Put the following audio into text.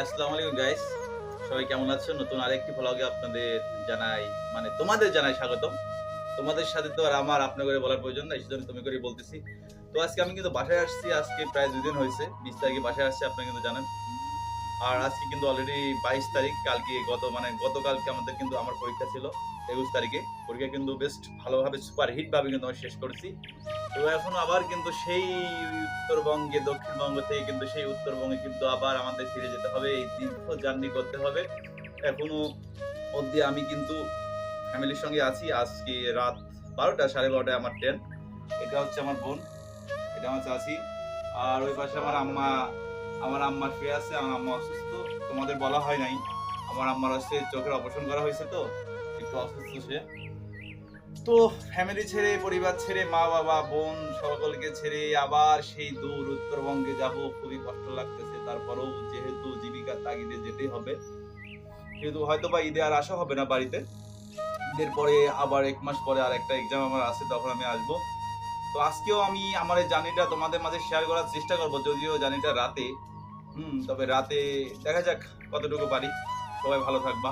আসসালামু আলাইকুম গাইস সবাই কেমন আছো? নতুন আরেকটি ভ্লগে আপনাদের জানাই মানে তোমাদের জানাই স্বাগতম। তোমাদের সাথে তো আর আমার আপনার করে বলার প্রয়োজন নাই, সেজন্য তুমি করে বলতেছি। তো আজকে আমি কিন্তু বাসায় আসছি, আজকে প্রায় দুদিন হয়েছে, বিশ তারিখে বাসায় আসছি আপনি কিন্তু জানেন। আর আজকে কিন্তু অলরেডি বাইশ তারিখ, কালকে গত মানে গতকালকে আমাদের কিন্তু আমার পরীক্ষা ছিল একুশ তারিখে। পরীক্ষা কিন্তু বেস্ট ভালোভাবে সুপার হিট ভাবে কিন্তু আমি শেষ করেছি। তো এখন আবার কিন্তু সেই উত্তরবঙ্গে, দক্ষিণবঙ্গ থেকে কিন্তু সেই উত্তরবঙ্গে কিন্তু আবার আমাদের ফিরে যেতে হবে। এই দীর্ঘ জার্নি করতে হবে। এখনও অবধি আমি কিন্তু ফ্যামিলির সঙ্গে আছি। আজকে রাত বারোটা, সাড়ে বারোটায় আমার ট্রেন। এটা হচ্ছে আমার বোন। এটা আমার চাচি। আর ওই পাশে আমার আম্মা। আমার আম্মা শুয়ে আছে, আমার আম্মা অসুস্থ, তোমাদের বলা হয় নাই। আমার আম্মার হচ্ছে চোখের অপারেশন করা হয়েছে তো, একটু অসুস্থ সে। তো ফ্যামিলি ছেড়ে, পরিবার ছেড়ে, মা, বাবা, বোন সকলকে ছেড়ে আবার সেই দূর উত্তরবঙ্গে যাব, খুবই কষ্ট লাগতেছে। তারপরেও যেহেতু জীবিকার তাগিদে যেতেই হবে কিন্তু হয়তো বা ঈদে আর আসা হবে না বাড়িতে। ঈদের পরে আবার এক মাস পরে আর একটা এক্সাম আমার আছে, তখন আমি আসব। তো আজকেও আমি আমার এই জার্নিটা তোমাদের মাঝে শেয়ার করার চেষ্টা করব, যদিও জার্নিটা রাতে। হুম তবে রাতে দেখা যাক কতটুকু পারি। সবাই ভালো থাকবা।